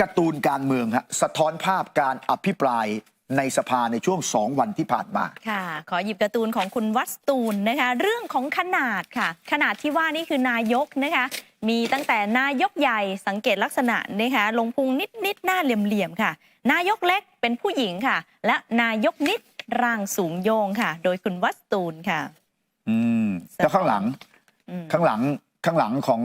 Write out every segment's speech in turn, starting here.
การ์ตูนการเมืองฮะสะท้อนภาพการอภิปรายในสภาในช่วงสองวันที่ผ่านมา ค่ะ ขอหยิบการ์ตูนของคุณวัสตูนนะคะ เรื่องของขนาดค่ะ ขนาดที่ว่านี่คือนายกนะคะ มีตั้งแต่นายกใหญ่สังเกตลักษณะนะคะลงพุงนิดนิดๆหน้าเหลี่ยมๆค่ะ นายกเล็กเป็นผู้หญิงค่ะ และนายกนิดร่างสูงโยงค่ะ โดยคุณวัสตูนค่ะ อืมแล้วข้างหลังอืมข้างหลังข้างหลังของ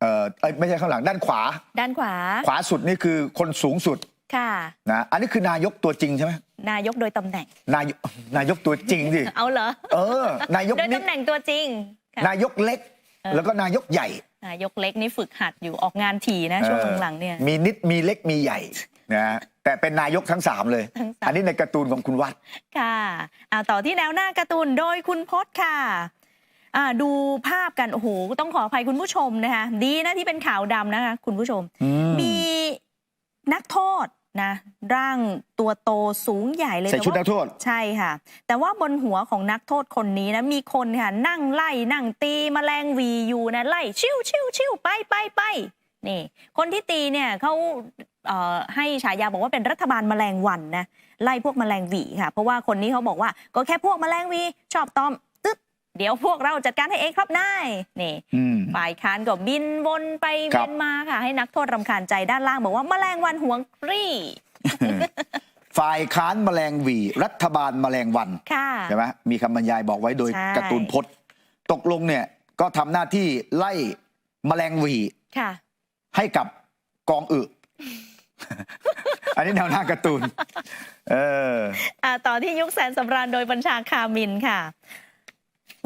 เอ่อเอ้ยไม่ใช่ข้างหลังด้านขวา ด้านขวาขวาสุดนี่คือคนสูงสุดค่ะ นะอันนี้คือนายกตัวจริงใช่ไหมนายกโดยตำแหน่ง นายกนายกตัวจริงสิเอาเหรอ เออ นายกโดยนิดตำแหน่งตัวจริงค่ะ นายกเล็ก เออ แล้วก็นายกใหญ่นายกเล็กนี่ฝึกหัดอยู่ออกงานถี่นะ ช่วงหลังๆเนี่ย มีนิดมีเล็กมีใหญ่นะแต่เป็นนายกทั้งสามเลย ทั้งสาม อันนี้ในการ์ตูนของคุณวัด ค่ะเอาต่อที่แนวหน้าการ์ตูนโดยคุณพศค่ะอ่า ดูภาพกัน โอ้โห ต้องขออภัยคุณผู้ชมนะคะ ดีนะที่เป็นขาวดำนะคะ คุณผู้ชมอืมมีนักโทษนะร่างตัวโตสูงใหญ่เลยใส่ชุดแต่นัว่ากโทษใช่ค่ะ แต่ว่าบนหัวของนักโทษคนนี้นะมีคนค่ะนั่งไล่นั่งตีแมลงวีอยู่นะไล่ชิวชิวชิวไปไปไปนี่คนที่ตีเนี่ยเขาเอ่อให้ฉายาบอกว่าเป็นรัฐบาลแมลงวันนะไล่พวกแมลงหวีค่ะ เพราะว่าคนนี้เขาบอกว่าก็แค่พวกแมลงหวีชอบตอมตึ๊ด เดี๋ยวพวกเราจัดการให้เองครับนายนี่อืมฝ่ายค้านก็บินวนไปครัเวีบยนมาค่ะ ให้นักโทษรำคาญใจด้านล่างบอกว่าแมลงวันหวงฟรีฝ่ายค้านแมลงหวี รัฐบาลแมลงวันค่ะใช่ไหมมีคำบรรยายบอกไว้โดยใช่การ์ตูนพจน์ตกลงเนี่ยก็ทำหน้าที่ไล่แมลงหวีค่ะให้กับกองอึอันนี้แนวหน้าการ์ตูน เอออ่าต่อที่ยุคแสนสำราญโดยบัญชาคามินค่ะ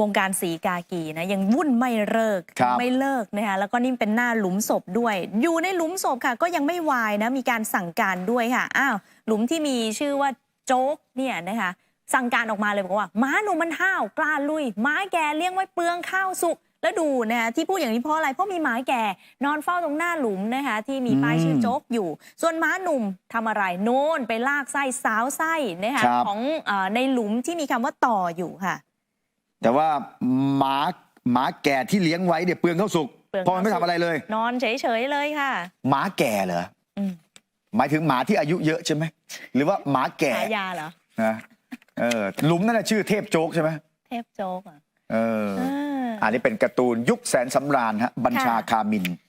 วงการสีกากีนะยังวุ่นไม่เลิกครับไม่เลิกนะคะแล้วก็นี่เป็นหน้าหลุมศพด้วย อยู่ในหลุมศพค่ะ ก็ยังไม่วายนะมีการสั่งการด้วยค่ะอ้าวหลุมที่มีชื่อว่าโจ๊กเนี่ยนะคะสั่งการออกมาเลยบอกว่าม้าหนุ่มมันห้าวกล้าลุยม้าแกเลี้ยงไว้เปลืองข้าวสุกแล้วดูนะคะที่พูดอย่างนี้เพราะอะไรเพราะมีหมาแก่นอนเฝ้าตรงหน้าหลุมนะคะที่มีป้ายชื่อโจ๊กอยู่ ส่วนม้าหนุ่มทำอะไรโน่นไปลากไส้สาวไส้นะคะครับ ของเออในหลุมที่มีคำว่าต่ออยู่ค่ะ แต่ว่าหมาหมาแก่ที่เลี้ยงไว้เนี่ยเปลืองข้าวสุกเปลืองเพราะมันไม่ข้าวสุกทำอะไรเลย นอนเฉยๆเลยค่ะหมาแก่เหรออืมหมายถึงหมาที่อายุเยอะใช่ไหมหรือว่าหมาแก่ฉายาเหรอ นะเออหลุมนั่นนะชื่อเทพโจ๊กใช่ไหมเทพโจ๊กเหรอะเอออันนี้เป็นการ์ตูนยุคแสนสำราญฮะบัญชาคามิน